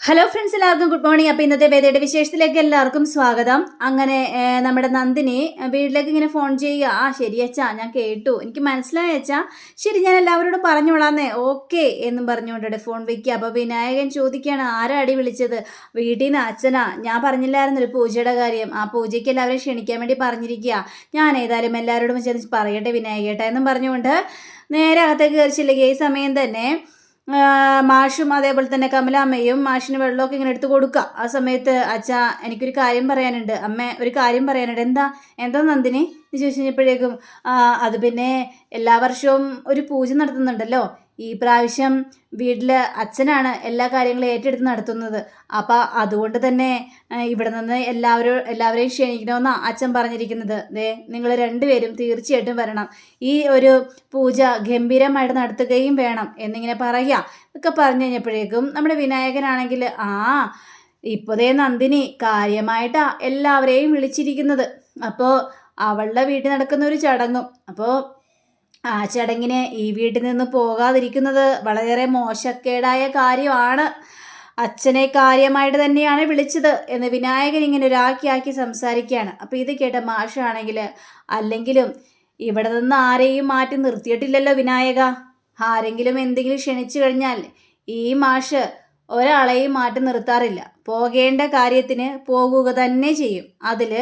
Hello friends എല്ലാവർക്കും good morning അപ്പോൾ ഇന്നത്തെ വേദയുടെ വിശേഷത്തിലേക്ക് എല്ലാവർക്കും സ്വാഗതം. അങ്ങനെ നമ്മുടെ നന്ദിനി വീട്ടിലേക്ക് ഇങ്ങനെ ഫോൺ ചെയ്യുക. ആ ശരി അച്ഛാ ഞാൻ കേട്ടു. എനിക്ക് മനസ്സിലായ അച്ഛാ. ശരി ഞാൻ എല്ലാവരോടും പറഞ്ഞോളാന്നേ. ഓക്കെ എന്നും പറഞ്ഞുകൊണ്ടേ ഫോൺ വയ്ക്കുക അപ്പോൾ വിനായകൻ ചോദിക്കുകയാണ് ആരാ അടി വിളിച്ചത്? വീട്ടിൽ നിന്ന് അച്ഛനാ. ഞാൻ പറഞ്ഞില്ലായിരുന്നു ഒരു പൂജയുടെ കാര്യം. ആ പൂജയ്ക്ക് എല്ലാവരെയും ക്ഷണിക്കാൻ വേണ്ടി പറഞ്ഞിരിക്കുക. ഞാൻ ഏതായാലും എല്ലാവരോടും ചെന്ന് പറയട്ടെ വിനായകേട്ട എന്നും പറഞ്ഞുകൊണ്ട് നേരെ അകത്തേക്ക് കയറിച്ചില്ലെങ്കിൽ ഈ സമയം തന്നെ മാഷും അതേപോലെ തന്നെ കമലാമ്മയും മാഷിന് വെള്ളമൊക്കെ ഇങ്ങനെ എടുത്തു കൊടുക്കുക. ആ സമയത്ത് അച്ഛാ എനിക്കൊരു കാര്യം പറയാനുണ്ട്. അമ്മ ഒരു കാര്യം പറയാനുണ്ട്. എന്താ? എന്താ നന്ദിനി? എന്ന് ചോദിച്ചു കഴിഞ്ഞപ്പോഴേക്കും അത് പിന്നെ എല്ലാ വർഷവും ഒരു പൂജ നടത്തുന്നുണ്ടല്ലോ. ഈ പ്രാവശ്യം വീട്ടിൽ അച്ഛനാണ് എല്ലാ കാര്യങ്ങളും ഏറ്റെടുത്ത് നടത്തുന്നത്. അപ്പോൾ അതുകൊണ്ട് തന്നെ ഇവിടെ നിന്ന് എല്ലാവരും എല്ലാവരെയും ക്ഷണിക്കണമെന്നാണ് അച്ഛൻ പറഞ്ഞിരിക്കുന്നത്. ദേ നിങ്ങൾ രണ്ടുപേരും തീർച്ചയായിട്ടും വരണം. ഈ ഒരു പൂജ ഗംഭീരമായിട്ട് നടത്തുകയും വേണം എന്നിങ്ങനെ പറയുക. ഒക്കെ പറഞ്ഞു കഴിഞ്ഞപ്പോഴേക്കും നമ്മുടെ വിനായകനാണെങ്കിൽ ആ ഇപ്പോഴേ നന്ദിനി കാര്യമായിട്ടാണ് എല്ലാവരെയും വിളിച്ചിരിക്കുന്നത്. അപ്പോൾ അവളുടെ വീട്ടിൽ നടക്കുന്ന ഒരു ചടങ്ങും. അപ്പോൾ ആ ചടങ്ങിന് ഈ വീട്ടിൽ നിന്ന് പോകാതിരിക്കുന്നത് വളരെ മോശക്കേടായ കാര്യമാണ്. അച്ഛനെ കാര്യമായിട്ട് തന്നെയാണ് വിളിച്ചത് എന്ന് വിനായകൻ ഇങ്ങനെ ഒരാക്കിയാക്കി സംസാരിക്കുകയാണ്. അപ്പോൾ ഇത് കേട്ട മാഷാണെങ്കിൽ അല്ലെങ്കിലും ഇവിടെ നിന്ന് ആരെയും മാറ്റി നിർത്തിയിട്ടില്ലല്ലോ വിനായക. ആരെങ്കിലും എന്തെങ്കിലും ക്ഷണിച്ചു കഴിഞ്ഞാൽ ഈ മാഷ് ഒരാളെയും മാറ്റി നിർത്താറില്ല. പോകേണ്ട കാര്യത്തിന് പോകുക തന്നെ ചെയ്യും. അതിൽ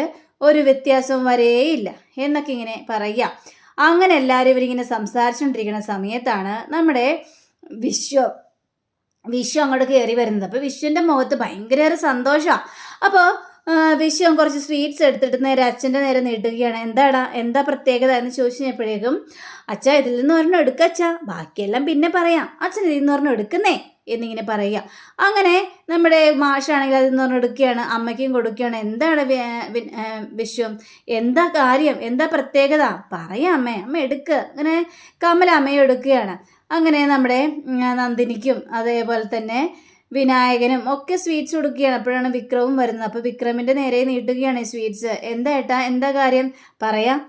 ഒരു വ്യത്യാസവും വരേയില്ല എന്നൊക്കെ ഇങ്ങനെ പറയുക. അങ്ങനെ എല്ലാവരും ഇവരിങ്ങനെ സംസാരിച്ചുകൊണ്ടിരിക്കുന്ന സമയത്താണ് നമ്മുടെ വിശ്വം. വിശ്വം അങ്ങോട്ട് കയറി വരുന്നത്. അപ്പോൾ വിശ്വന്റെ മുഖത്ത് ഭയങ്കര സന്തോഷമാണ് അപ്പോൾ വിശ്വം കുറച്ച് സ്വീറ്റ്സ് എടുത്തിട്ട് നേരെ അച്ഛന്റെ നേരെ നീട്ടുകയാണ് എന്താടാ എന്താ പ്രത്യേകത എന്ന് ചോദിച്ചു കഴിഞ്ഞപ്പോഴേക്കും അച്ഛ ഇതിൽ നിന്ന് ഒരെണ്ണം അച്ഛ. ബാക്കിയെല്ലാം പിന്നെ പറയാം. അച്ഛൻ ഇതിൽ നിന്ന് ഒരെണ്ണം എടുക്കുന്നേ എന്നിങ്ങനെ പറയുക. അങ്ങനെ നമ്മുടെ മാഷാണെങ്കിൽ അതിൽ നിന്ന് പറഞ്ഞു എടുക്കുകയാണ്. അമ്മയ്ക്കും കൊടുക്കുകയാണ്. എന്താണ് വി- വി- വിശ്വം എന്താ കാര്യം? എന്താ പ്രത്യേകത? പറയാം അമ്മേ. അമ്മ എടുക്ക്. അങ്ങനെ കമല അമ്മയെ എടുക്കുകയാണ്. അങ്ങനെ നമ്മുടെ നന്ദിനിക്കും അതേപോലെ തന്നെ വിനായകനും ഒക്കെ സ്വീറ്റ്സ് കൊടുക്കുകയാണ്. അപ്പോഴാണ് വിക്രവും വരുന്നത്. അപ്പോൾ വിക്രമിന്റെ നേരെ നീട്ടുകയാണ് സ്വീറ്റ്സ് എന്താ ഏട്ടാ? എന്താ കാര്യം? പറയാം.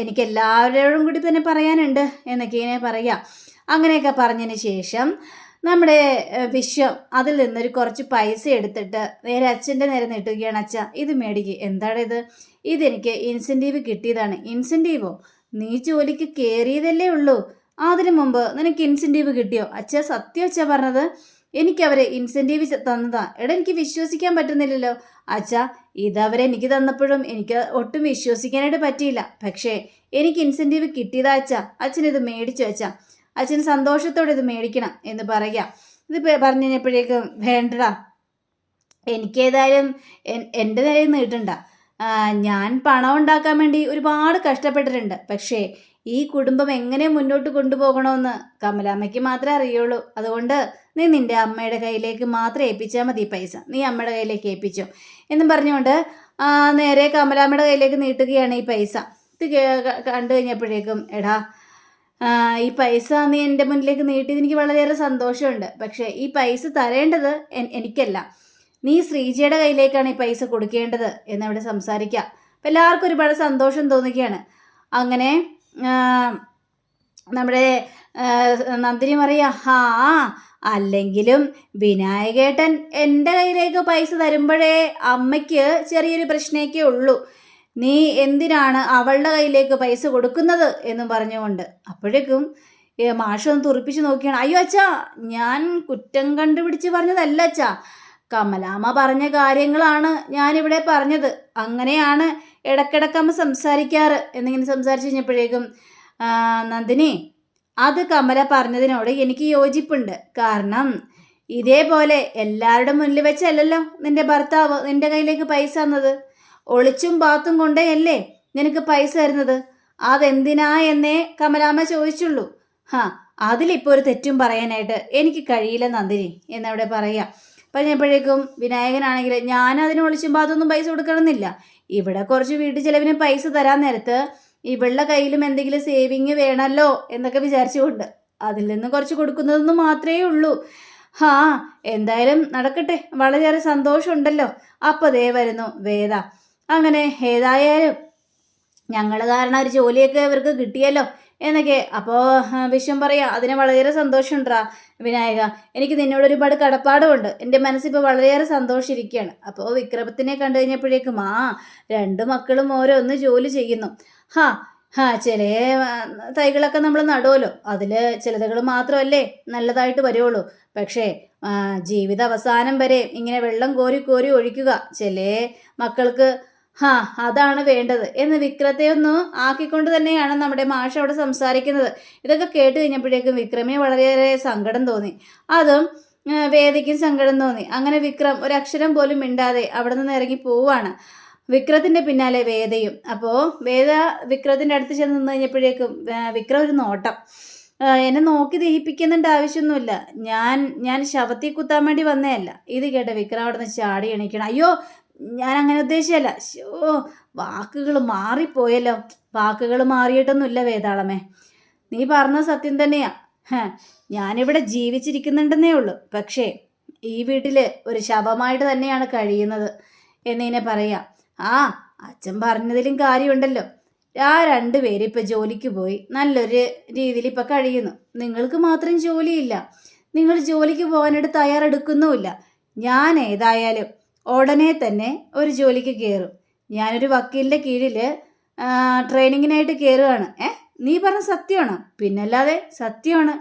എനിക്ക് എല്ലാവരോടും കൂടി തന്നെ പറയാനുണ്ട് എന്നൊക്കെ ഇങ്ങനെ പറയാം. അങ്ങനെയൊക്കെ പറഞ്ഞതിന് ശേഷം നമ്മുടെ വിശ്വം അതിൽ നിന്നൊരു കുറച്ച് പൈസ എടുത്തിട്ട് നേരെ അച്ഛന്റെ നേരെ നീട്ടുകയാണ്. അച്ഛ ഇത് മേടിക്കുക എന്താണ് ഇത് ഇതെനിക്ക് ഇൻസെന്റീവ് കിട്ടിയതാണ്. ഇൻസെന്റീവോ നീ ജോലിക്ക് കയറിയതല്ലേ ഉള്ളൂ. അതിനു മുമ്പ് നിനക്ക് ഇൻസെന്റീവ് കിട്ടിയോ? അച്ഛ സത്യം അച്ഛ പറഞ്ഞത്? എനിക്ക് അവരെ ഇൻസെന്റീവ് തന്നതാ. എടാ എനിക്ക് വിശ്വസിക്കാൻ പറ്റുന്നില്ലല്ലോ. അച്ഛാ ഇതവരെ എനിക്ക് തന്നപ്പോഴും എനിക്ക് ഒട്ടും വിശ്വസിക്കാനായിട്ട് പറ്റിയില്ല. പക്ഷേ എനിക്ക് ഇൻസെന്റീവ് കിട്ടിയതാ അച്ഛാ. അച്ഛൻ ഇത് മേടിച്ചു അച്ഛാ. അച്ഛൻ സന്തോഷത്തോടെ ഇത് മേടിക്കണം എന്ന് പറയുക ഇത് പറഞ്ഞു കഴിഞ്ഞപ്പോഴേക്കും വേണ്ടടാ. എനിക്കേതായാലും എൻ- എന്റെ നിലയിൽ നീട്ടണ്ട കിട്ടണ്ട. ഞാൻ പണം ഉണ്ടാക്കാൻ വേണ്ടി ഒരുപാട് കഷ്ടപ്പെട്ടിട്ടുണ്ട്. പക്ഷേ ഈ കുടുംബം എങ്ങനെ മുന്നോട്ട് കൊണ്ടുപോകണമെന്ന് കമലാമ്മയ്ക്ക് മാത്രമേ അറിയുള്ളൂ. അതുകൊണ്ട് നീ നിന്റെ അമ്മയുടെ കയ്യിലേക്ക് മാത്രം ഏൽപ്പിച്ചാൽ മതി പൈസ. നീ അമ്മയുടെ കയ്യിലേക്ക് ഏൽപ്പിച്ചോ. എന്നും പറഞ്ഞുകൊണ്ട് നേരെ കമലാമ്മയുടെ കയ്യിലേക്ക് നീട്ടുകയാണ് ഈ പൈസ. ഇത് കണ്ടു കഴിഞ്ഞപ്പോഴേക്കും എടാ ഈ പൈസ നീ എന്റെ മുന്നിലേക്ക് നീട്ടിയത് എനിക്ക് വളരെയേറെ സന്തോഷമുണ്ട്. പക്ഷേ ഈ പൈസ തരേണ്ടത് എനിക്കല്ല. നീ ശ്രീജയുടെ കയ്യിലേക്കാണ് ഈ പൈസ കൊടുക്കേണ്ടത് എന്നവിടെ സംസാരിക്കുക അപ്പം എല്ലാവർക്കും ഒരുപാട് സന്തോഷം തോന്നുകയാണ്. അങ്ങനെ നമ്മുടെ നന്ദിനി പറയാ ഹാ അല്ലെങ്കിലും വിനായകേട്ടൻ എന്റെ കയ്യിലേക്ക് പൈസ തരുമ്പോഴേ അമ്മയ്ക്ക് ചെറിയൊരു പ്രശ്നമൊക്കെ ഉള്ളൂ. നീ എന്തിനാണ് അവളുടെ കയ്യിലേക്ക് പൈസ കൊടുക്കുന്നത്? എന്നും പറഞ്ഞുകൊണ്ട് അപ്പോഴേക്കും ഏ, മാഷ് ഒന്ന് തുറപ്പിച്ച് നോക്കിയാണ്. അയ്യോ അച്ഛാ ഞാൻ കുറ്റം കണ്ടുപിടിച്ച് പറഞ്ഞതല്ല അച്ഛാ. കമലാമ്മ പറഞ്ഞ കാര്യങ്ങളാണ് ഞാനിവിടെ പറഞ്ഞത്. അങ്ങനെയാണ് ഇടക്കിടക്കമ്മ സംസാരിക്കാറ്. എന്നിങ്ങനെ സംസാരിച്ച് കഴിഞ്ഞപ്പോഴേക്കും നന്ദിനി അത് കമല പറഞ്ഞതിനോട് എനിക്ക് യോജിപ്പുണ്ട്. കാരണം ഇതേപോലെ എല്ലാവരുടെ മുന്നിൽ വെച്ചല്ലല്ലോ നിന്റെ ഭർത്താവ് നിന്റെ കയ്യിലേക്ക് പൈസ തന്നത്. ഒളിച്ചും പാത്തും കൊണ്ടേയല്ലേ നിനക്ക് പൈസ തരുന്നത്? അതെന്തിനാ എന്നേ കമലാമ്മ ചോദിച്ചുള്ളൂ. ഹാ അതിലിപ്പോൾ ഒരു തെറ്റും പറയാനായിട്ട് എനിക്ക് കഴിയില്ല നന്ദിനി എന്നവിടെ പറയാം. പറഞ്ഞപ്പോഴേക്കും വിനായകനാണെങ്കിൽ ഞാൻ അതിന് ഒളിച്ചും പാത്തൊന്നും പൈസ കൊടുക്കണമെന്നില്ല. ഇവിടെ കുറച്ച് വീട്ടു ചിലവിന് പൈസ തരാൻ നേരത്ത് ഇവളുടെ കയ്യിലും എന്തെങ്കിലും സേവിങ് വേണമല്ലോ എന്നൊക്കെ വിചാരിച്ചുകൊണ്ട് അതിൽ നിന്ന് കുറച്ച് കൊടുക്കുന്നതെന്ന് മാത്രമേ ഉള്ളൂ. ഹാ എന്തായാലും നടക്കട്ടെ. വളരെയേറെ സന്തോഷമുണ്ടല്ലോ. അപ്പോൾ ദേ വരുന്നു വേദ. അങ്ങനെ ഏതായാലും ഞങ്ങൾ കാരണം ഒരു ജോലിയൊക്കെ ഇവർക്ക് കിട്ടിയല്ലോ. എന്നൊക്കെ. അപ്പോൾ വിശ്വം പറയാ അതിന് വളരെയേറെ സന്തോഷമുണ്ടാ വിനായക. എനിക്ക് നിന്നോട് ഒരുപാട് കടപ്പാടുമുണ്ട്. എന്റെ മനസ്സിപ്പോൾ വളരെയേറെ സന്തോഷിരിക്കുകയാണ് അപ്പോൾ വിക്രമത്തിനെ കണ്ടു കഴിഞ്ഞപ്പോഴേക്കും ആ രണ്ട് മക്കളും ഓരോന്ന് ജോലി ചെയ്യുന്നു. ഹാ ഹാ ചില തൈകളൊക്കെ നമ്മൾ നടുമല്ലോ അതിൽ ചിലതുകൾ മാത്രമല്ലേ നല്ലതായിട്ട് വരുള്ളൂ പക്ഷേ ജീവിത അവസാനം വരെ ഇങ്ങനെ വെള്ളം കോരി കോരി ഒഴിക്കുക. ചില മക്കൾക്ക് ഹാ അതാണ് വേണ്ടത്. എന്ന് വിക്രത്തെ ഒന്ന് ആക്കിക്കൊണ്ട് തന്നെയാണ് നമ്മുടെ മാഷ അവിടെ സംസാരിക്കുന്നത്. ഇതൊക്കെ കേട്ട് കഴിഞ്ഞപ്പോഴേക്കും വിക്രമിന് വളരെയേറെ സങ്കടം തോന്നി. അതും വേദിക്കും സങ്കടം തോന്നി. അങ്ങനെ വിക്രം ഒരക്ഷരം പോലും മിണ്ടാതെ അവിടെ നിന്ന് ഇറങ്ങി പോവാണ് വിക്രത്തിന്റെ പിന്നാലെ വേദയും. അപ്പോൾ വേദ വിക്രത്തിന്റെ അടുത്ത് ചെന്ന് നിന്ന് കഴിഞ്ഞപ്പോഴേക്കും വിക്രം ഒരു നോട്ടം. എന്നെ നോക്കി ദഹിപ്പിക്കുന്നുണ്ട് ആവശ്യമൊന്നുമില്ല. ഞാൻ ഞാൻ ശവത്തിൽ കുത്താൻ വേണ്ടി വന്നതല്ല. ഇത് കേട്ട വിക്രം അവിടെ നിന്ന് ചാടി എണീക്കണം. അയ്യോ ഞാൻ അങ്ങനെ ഉദ്ദേശിച്ചല്ല ഷോ വാക്കുകൾ മാറിപ്പോയല്ലോ. വാക്കുകൾ മാറിയിട്ടൊന്നുമില്ല വേതാളമേ. നീ പറഞ്ഞ സത്യം തന്നെയാ. ഞാനിവിടെ ജീവിച്ചിരിക്കുന്നുണ്ടെന്നേ ഉള്ളൂ. പക്ഷേ ഈ വീട്ടിൽ ഒരു ശവമായിട്ട് തന്നെയാണ് കഴിയുന്നത് എന്നിങ്ങനെ പറയാം. ആ അച്ഛൻ പറഞ്ഞതിലും കാര്യമുണ്ടല്ലോ. ആ രണ്ടുപേരും ഇപ്പം ജോലിക്ക് പോയി. നല്ലൊരു രീതിയിൽ ഇപ്പം കഴിയുന്നു. നിങ്ങൾക്ക് മാത്രം ജോലിയില്ല. നിങ്ങൾ ജോലിക്ക് പോകാനായിട്ട് തയ്യാറെടുക്കുന്നുമില്ല. ഞാൻ ഏതായാലും ഉടനെ തന്നെ ഒരു ജോലിക്ക് കയറും ഞാനൊരു വക്കീലിന്റെ കീഴിൽ ട്രെയിനിങ്ങിനായിട്ട് കയറുകയാണ് ഏ? നീ പറഞ്ഞ സത്യമാണ്? പിന്നല്ലാതെ സത്യമാണ്.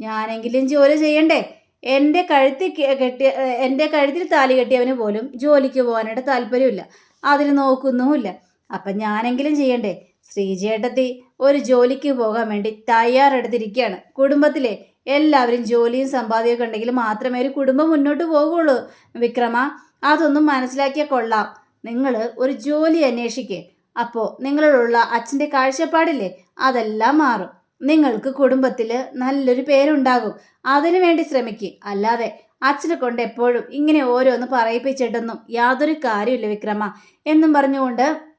ഞാനെങ്കിലും ജോലി ചെയ്യണ്ടേ? എന്റെ കഴുത്തിൽ കെട്ടിയ എന്റെ കഴുത്തിൽ താലി കെട്ടിയവന് പോലും ജോലിക്ക് പോകാനായിട്ട് താല്പര്യമില്ല. അതിന് നോക്കുന്നുമില്ല. അപ്പം ഞാനെങ്കിലും ചെയ്യണ്ടേ? ശ്രീജേട്ടത്തി ഒരു ജോലിക്ക് പോകാൻ വേണ്ടി തയ്യാറെടുത്തിരിക്കുകയാണ്. കുടുംബത്തിലെ എല്ലാവരും ജോലിയും സമ്പാദ്യമൊക്കെ ഉണ്ടെങ്കിൽ മാത്രമേ ഒരു കുടുംബം മുന്നോട്ട് പോകുള്ളൂ. വിക്രമ അതൊന്നും മനസ്സിലാക്കിയാൽ കൊള്ളാം. നിങ്ങൾ ഒരു ജോലി അന്വേഷിക്കേ. അപ്പോൾ നിങ്ങളിലുള്ള അച്ഛന്റെ കാഴ്ചപ്പാടില്ലേ? അതെല്ലാം മാറും. നിങ്ങൾക്ക് കുടുംബത്തിൽ നല്ലൊരു പേരുണ്ടാകും. അതിനു വേണ്ടി ശ്രമിക്കുക അല്ലാതെ അച്ഛനെ കൊണ്ട് എപ്പോഴും ഇങ്ങനെ ഓരോന്ന് പറയിപ്പിച്ചിട്ടൊന്നും യാതൊരു കാര്യമില്ല വിക്രമ. എന്നും പറഞ്ഞുകൊണ്ട്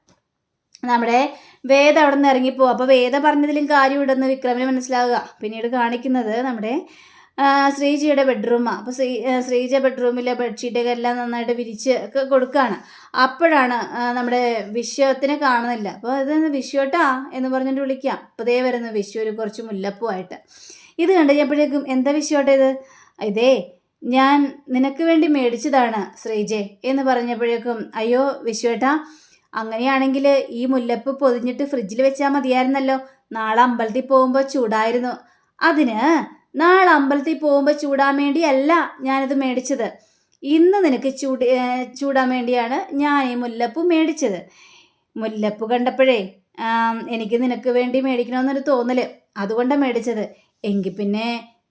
നമ്മുടെ വേദ അവിടെ നിന്ന് ഇറങ്ങിപ്പോവും. അപ്പോൾ വേദ പറഞ്ഞതിലും കാര്യമുണ്ടെന്ന് വിക്രമിന് മനസ്സിലാവുക. പിന്നീട് കാണിക്കുന്നത് നമ്മുടെ ശ്രീജിയുടെ ബെഡ്റൂമാണ് അപ്പോൾ ശ്രീ ശ്രീജ ബെഡ്റൂമിലെ ബെഡ്ഷീറ്റൊക്കെ എല്ലാം നന്നായിട്ട് വിരിച്ച് ഒക്കെ കൊടുക്കുകയാണ് അപ്പോഴാണ് നമ്മുടെ വിശ്വത്തിനെ കാണുന്നില്ല. അപ്പോൾ അത് വിശ്വട്ടാ എന്ന് പറഞ്ഞിട്ട് വിളിക്കാം. അപ്പോൾ ദേ വരുന്നു വിശ്വ ഒരു കുറച്ച് മുല്ലപ്പൂവായിട്ട്. ഇത് കണ്ടു കഴിഞ്ഞപ്പോഴേക്കും എന്താ വിശ്വട്ടെ ഇത്? ഇതേ ഞാൻ നിനക്ക് വേണ്ടി മേടിച്ചതാണ് ശ്രീജെ എന്ന് പറഞ്ഞപ്പോഴേക്കും അയ്യോ വിശ്വേട്ടാ അങ്ങനെയാണെങ്കിൽ ഈ മുല്ലപ്പ് പൊതിഞ്ഞിട്ട് ഫ്രിഡ്ജിൽ വെച്ചാൽ മതിയായിരുന്നല്ലോ. നാളെ അമ്പലത്തിൽ പോകുമ്പോൾ ചൂടായിരുന്നു. അതിന് നാളെ അമ്പലത്തിൽ പോകുമ്പോൾ ചൂടാൻ വേണ്ടിയല്ല ഞാനിത് മേടിച്ചത്. ഇന്ന് നിനക്ക് ചൂട് ചൂടാൻ വേണ്ടിയാണ് ഞാൻ ഈ മുല്ലപ്പ് മേടിച്ചത്. മുല്ലപ്പ് കണ്ടപ്പോഴേ എനിക്ക് നിനക്ക് വേണ്ടി മേടിക്കണമെന്നൊരു തോന്നൽ അതുകൊണ്ടാണ് മേടിച്ചത്. എങ്കിൽ പിന്നെ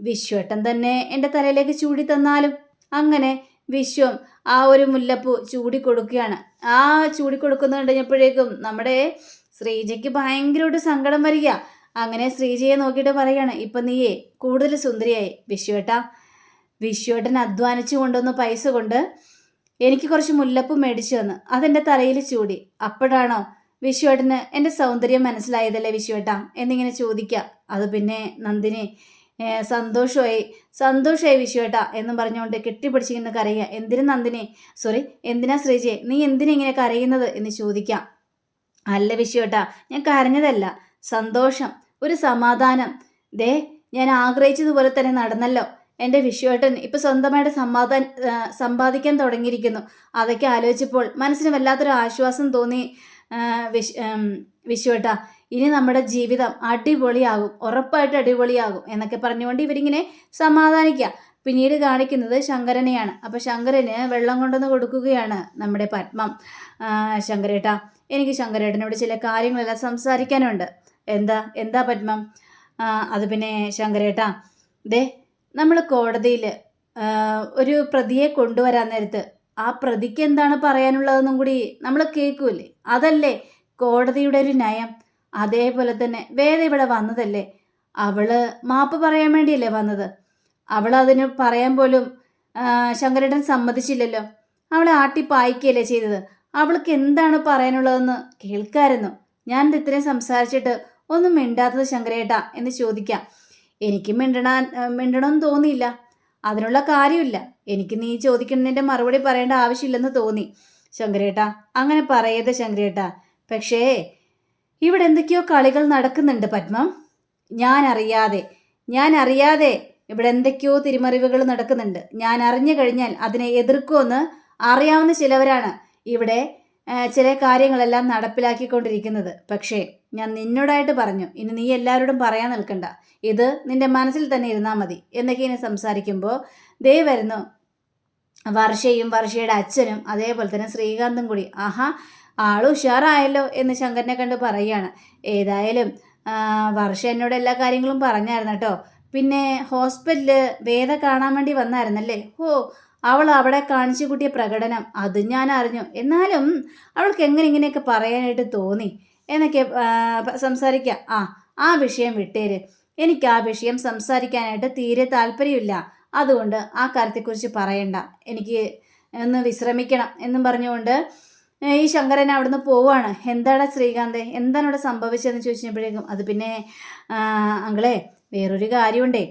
വിശ്വട്ടൻ തന്നെ എന്റെ തലയിലേക്ക് ചൂടി തന്നാലും. അങ്ങനെ വിശ്വം ആ ഒരു മുല്ലപ്പൂ ചൂടിക്കൊടുക്കുകയാണ്. ആ ചൂടിക്കൊടുക്കുന്നത് കഴിഞ്ഞപ്പോഴേക്കും നമ്മുടെ ശ്രീജയ്ക്ക് ഭയങ്കരമായിട്ട് സങ്കടം വരിക. അങ്ങനെ ശ്രീജയെ നോക്കിയിട്ട് പറയാണ് ഇപ്പം നീയേ കൂടുതൽ സുന്ദരിയായി. വിശ്വേട്ട വിശ്വേട്ടൻ അധ്വാനിച്ചു കൊണ്ടുവന്ന പൈസ കൊണ്ട് എനിക്ക് കുറച്ച് മുല്ലപ്പ് മേടിച്ചു തന്നു. അതെന്റെ തലയിൽ ചൂടി. അപ്പോഴാണോ വിശ്വേട്ടന് എന്റെ സൗന്ദര്യം മനസ്സിലായതല്ലേ വിശ്വേട്ട? എന്നിങ്ങനെ ചോദിക്കുക അത് പിന്നെ നന്ദിനി സന്തോഷമായി സന്തോഷമായി വിശ്വേട്ട എന്നും പറഞ്ഞുകൊണ്ട് കെട്ടിപ്പിടിച്ചിങ്ങനെ കരയുക എന്തിനു നന്ദിനെ? സോറി എന്തിനാ ശ്രീജയെ? നീ എന്തിനാ ഇങ്ങനെ കരയുന്നത് എന്ന് ചോദിക്കാം. അല്ല വിശ്വേട്ട ഞാൻ കരഞ്ഞതല്ല. സന്തോഷം ഒരു സമാധാനം. ദേ ഞാൻ ആഗ്രഹിച്ചതുപോലെ തന്നെ നടന്നല്ലോ. എന്റെ വിശ്വേട്ടൻ ഇപ്പം സ്വന്തമായിട്ട് സമാധാന സമ്പാദിക്കാൻ തുടങ്ങിയിരിക്കുന്നു. അതൊക്കെ ആലോചിച്ചപ്പോൾ മനസ്സിന് വല്ലാത്തൊരു ആശ്വാസം തോന്നി വിശ് ഇനി നമ്മുടെ ജീവിതം അടിപൊളിയാകും ഉറപ്പായിട്ട് അടിപൊളിയാകും എന്നൊക്കെ പറഞ്ഞുകൊണ്ട് ഇവരിങ്ങനെ സമാധാനിക്കുക പിന്നീട് കാണിക്കുന്നത് ശങ്കരനെയാണ്. അപ്പോൾ ശങ്കരന് വെള്ളം കൊണ്ടുവന്ന് കൊടുക്കുകയാണ് നമ്മുടെ പത്മം. ശങ്കരേട്ട എനിക്ക് ശങ്കരേട്ടനോട് ചില കാര്യങ്ങളെല്ലാം സംസാരിക്കാനുണ്ട്. എന്താ എന്താ പത്മം? അത് പിന്നെ ശങ്കരേട്ട ദേ നമ്മൾ കോടതിയിൽ ഒരു പ്രതിയെ കൊണ്ടുവരാൻ നേരത്ത് ആ പ്രതിക്ക് എന്താണ് പറയാനുള്ളതെന്നും കൂടി നമ്മൾ കേൾക്കൂലേ അതല്ലേ കോടതിയുടെ ഒരു നയം. അതേപോലെ തന്നെ വേദ ഇവിടെ വന്നതല്ലേ? അവൾ മാപ്പ് പറയാൻ വേണ്ടിയല്ലേ വന്നത്? അവൾ അതിന് പറയാൻ പോലും ശങ്കരേട്ടൻ സമ്മതിച്ചില്ലല്ലോ. അവളെ ആട്ടി പായിക്കുകയല്ലേ ചെയ്തത്? അവൾക്ക് എന്താണ് പറയാനുള്ളതെന്ന് കേൾക്കായിരുന്നു. ഞാൻ ഇത് ഇത്രയും സംസാരിച്ചിട്ട് ഒന്നും മിണ്ടാത്തത് ശങ്കരേട്ട എന്ന് ചോദിക്കാം. എനിക്ക് മിണ്ടണാൻ മിണ്ടണമെന്ന് തോന്നിയില്ല. അതിനുള്ള കാര്യമില്ല. എനിക്ക് നീ ചോദിക്കുന്നതിന്റെ മറുപടി പറയേണ്ട ആവശ്യമില്ലെന്ന് തോന്നി. ശങ്കരേട്ട അങ്ങനെ പറയരുത് ശങ്കരേട്ട. പക്ഷേ ഇവിടെ എന്തൊക്കെയോ കളികൾ നടക്കുന്നുണ്ട് പത്മം. ഞാൻ അറിയാതെ ഞാൻ അറിയാതെ ഇവിടെ എന്തൊക്കെയോ തിരിമറിവുകൾ നടക്കുന്നുണ്ട്. ഞാൻ അറിഞ്ഞു കഴിഞ്ഞാൽ അതിനെ എതിർക്കുമെന്ന് അറിയാവുന്ന ചിലവരാണ് ഇവിടെ ചില കാര്യങ്ങളെല്ലാം നടപ്പിലാക്കിക്കൊണ്ടിരിക്കുന്നത്. പക്ഷേ ഞാൻ നിന്നോടായിട്ട് പറഞ്ഞു ഇനി നീ എല്ലാവരോടും പറയാൻ നിൽക്കണ്ട. ഇത് നിന്റെ മനസ്സിൽ തന്നെ ഇരുന്നാൽ മതി. എന്നൊക്കെ ഇനി സംസാരിക്കുമ്പോൾ ദേ വരുന്നു. വർഷയും വർഷയുടെ അച്ഛനും അതേപോലെ തന്നെ ശ്രീകാന്തും കൂടി. ആഹാ ആൾ ഉഷാറായല്ലോ എന്ന് ശങ്കരനെ കണ്ട് പറയുകയാണ്. ഏതായാലും വർഷ എന്നോട് എല്ലാ കാര്യങ്ങളും പറഞ്ഞായിരുന്നു കേട്ടോ. പിന്നെ ഹോസ്പിറ്റലിൽ വേദ കാണാൻ വേണ്ടി വന്നായിരുന്നല്ലേ? ഓ അവൾ അവിടെ കാണിച്ചു കൂട്ടിയ പ്രകടനം അത് ഞാൻ അറിഞ്ഞു. എന്നാലും അവൾക്ക് എങ്ങനെ ഇങ്ങനെയൊക്കെ പറയാനായിട്ട് തോന്നി? എന്നൊക്കെ സംസാരിക്കുക ആ ആ വിഷയം വിട്ടേര്. എനിക്ക് ആ വിഷയം സംസാരിക്കാനായിട്ട് തീരെ താല്പര്യമില്ല. അതുകൊണ്ട് ആ കാര്യത്തെക്കുറിച്ച് പറയണ്ട. എനിക്ക് ഒന്ന് വിശ്രമിക്കണം എന്നും പറഞ്ഞുകൊണ്ട് ഈ ശങ്കരൻ അവിടുന്ന് പോവാണ്. എന്താണ് ശ്രീകാന്ത്? എന്താണ് ഇവിടെ സംഭവിച്ചതെന്ന് ചോദിച്ചപ്പോഴേക്കും അത് പിന്നെ അങ്കളെ വേറൊരു കാര്യമുണ്ടേ.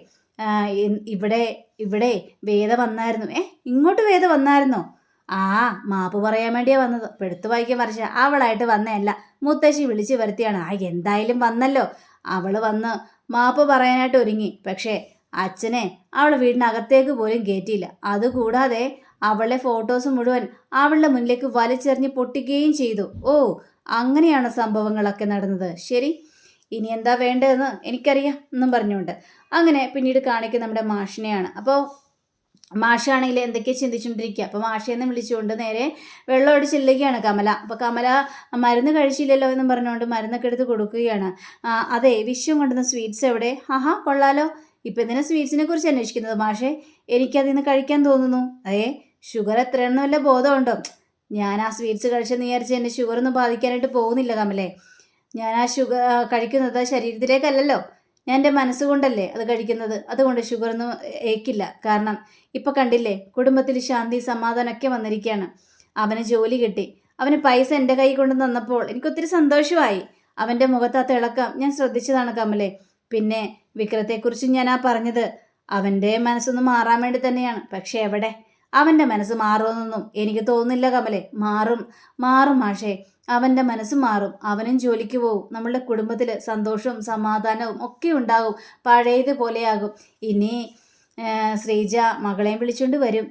ഇവിടെ ഇവിടെ വേദ വന്നായിരുന്നു. ഏ ഇങ്ങോട്ട് വേദ വന്നായിരുന്നോ? ആ മാപ്പ് പറയാൻ വേണ്ടിയാ വന്നത്. പെടുത്തു വായിക്കാൻ പറിച്ച അവളായിട്ട് വന്നതല്ല. മുത്തശ്ശി വിളിച്ച് വരുത്തിയാണ്. ആ എന്തായാലും വന്നല്ലോ. അവൾ വന്ന് മാപ്പ് പറയാനായിട്ട് ഒരുങ്ങി. പക്ഷേ അച്ഛനെ അവൾ വീടിനകത്തേക്ക് പോലും കയറ്റിയില്ല അതുകൂടാതെ അവളുടെ ഫോട്ടോസ് മുഴുവൻ അവളുടെ മുന്നിലേക്ക് വലിച്ചെറിഞ്ഞ് പൊട്ടിക്കുകയും ചെയ്തു. ഓ അങ്ങനെയാണ് സംഭവങ്ങളൊക്കെ നടന്നത്? ശരി ഇനി എന്താ വേണ്ടതെന്ന് എനിക്കറിയാം എന്നും പറഞ്ഞുകൊണ്ട്. അങ്ങനെ പിന്നീട് കാണിക്കുന്ന നമ്മുടെ മാഷിനെയാണ്. അപ്പോൾ മാഷാണെങ്കിൽ എന്തൊക്കെ ചിന്തിച്ചുകൊണ്ടിരിക്കുക. അപ്പോൾ മാഷയെന്ന് വിളിച്ചുകൊണ്ട് നേരെ വെള്ളം അടിച്ച് ചെല്ലുകയാണ് കമല. അപ്പോൾ കമല മരുന്ന് കഴിച്ചില്ലല്ലോ എന്നും പറഞ്ഞുകൊണ്ട് മരുന്നൊക്കെ എടുത്ത് കൊടുക്കുകയാണ്. അതെ വിശ്വം കൊണ്ടുവന്ന സ്വീറ്റ്സ് എവിടെ? ആഹാ കൊള്ളാലോ. ഇപ്പം എന്തിനാ സ്വീറ്റ്സിനെ കുറിച്ച് അന്വേഷിക്കുന്നത് മാഷേ? എനിക്കതിന്ന് കഴിക്കാൻ തോന്നുന്നു. അതേ ഷുഗർ എത്രയാണെന്ന് വല്ല ബോധമുണ്ടോ? ഞാൻ ആ സ്വീറ്റ്സ് കഴിച്ചെന്ന് വിചാരിച്ച് എന്റെ ഷുഗർ ഒന്നും ബാധിക്കാനായിട്ട് പോകുന്നില്ല കമലേ. ഞാൻ ആ ഷുഗർ കഴിക്കുന്നത് ശരീരത്തിലേക്കല്ലല്ലോ. ഞാൻ എന്റെ മനസ്സുകൊണ്ടല്ലേ അത് കഴിക്കുന്നത്? അതുകൊണ്ട് ഷുഗറൊന്നും ഏക്കില്ല. കാരണം ഇപ്പം കണ്ടില്ലേ കുടുംബത്തിൽ ശാന്തി സമാധാനമൊക്കെ വന്നിരിക്കുകയാണ്. അവന് ജോലി കിട്ടി. അവന് പൈസ എന്റെ കൈ കൊണ്ട് തന്നപ്പോൾ എനിക്കൊത്തിരി സന്തോഷമായി. അവന്റെ മുഖത്ത് ആ തിളക്കം ഞാൻ ശ്രദ്ധിച്ചതാണ് കമലെ. പിന്നെ വിക്രത്തെക്കുറിച്ച് ഞാൻ ആ പറഞ്ഞത് അവന്റെ മനസ്സൊന്ന് മാറാൻ വേണ്ടി തന്നെയാണ്. പക്ഷേ എവിടെ? അവന്റെ മനസ്സ് മാറുമെന്നൊന്നും എനിക്ക് തോന്നുന്നില്ല കമലെ. മാറും മാറും മാഷേ. അവന്റെ മനസ്സ് മാറും. അവനും ജോലിക്ക് പോകും നമ്മളുടെ കുടുംബത്തിൽ സന്തോഷവും സമാധാനവും ഒക്കെ ഉണ്ടാകും. പഴയതുപോലെയാകും. ഇനി ശ്രീജ മകളെയും വിളിച്ചുകൊണ്ട് വരും.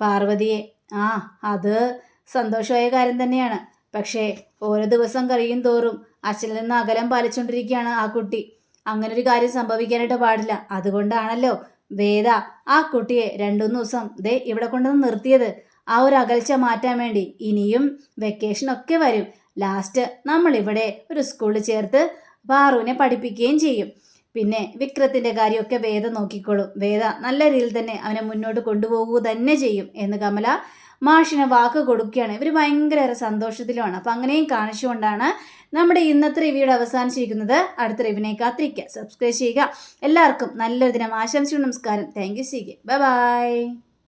പാർവതിയെ. ആ അത് സന്തോഷമായ കാര്യം തന്നെയാണ്. പക്ഷേ ഓരോ ദിവസം കഴിയും തോറും അച്ഛനിൽ നിന്ന് അകലം പാലിച്ചുകൊണ്ടിരിക്കുകയാണ് ആ കുട്ടി. അങ്ങനൊരു കാര്യം സംഭവിക്കാനായിട്ട് പാടില്ല. അതുകൊണ്ടാണല്ലോ വേദ ആ കുട്ടിയെ രണ്ടുമൂന്ന് ദിവസം ദേ ഇവിടെ കൊണ്ടുവന്ന് നിർത്തിയത്. ആ ഒരു അകൽച്ച മാറ്റാൻ വേണ്ടി ഇനിയും വെക്കേഷനൊക്കെ വരും. ലാസ്റ്റ് നമ്മളിവിടെ ഒരു സ്കൂളിൽ ചേർത്ത് പാറുവിനെ പഠിപ്പിക്കുകയും ചെയ്യും. പിന്നെ വിക്രത്തിന്റെ കാര്യമൊക്കെ വേദ നോക്കിക്കോളും. വേദ നല്ല രീതിയിൽ തന്നെ അവനെ മുന്നോട്ട് കൊണ്ടുപോകുക തന്നെ ചെയ്യും എന്ന് കമല മാഷിന് വാക്ക് കൊടുക്കുകയാണ്. ഇവർ ഭയങ്കര സന്തോഷത്തിലുമാണ്. അപ്പം അങ്ങനെയും കാണിച്ചുകൊണ്ടാണ് നമ്മുടെ ഇന്നത്തെ റിവ്യൂടെ അവസാനിച്ചിരിക്കുന്നത്. അടുത്ത റിവ്യൂനെ കാത്തിരിക്കുക. സബ്സ്ക്രൈബ് ചെയ്യുക. എല്ലാവർക്കും നല്ലൊരു ദിനം. ആശംസിക്കുന്നു നമസ്കാരം. Thank you C K bye bye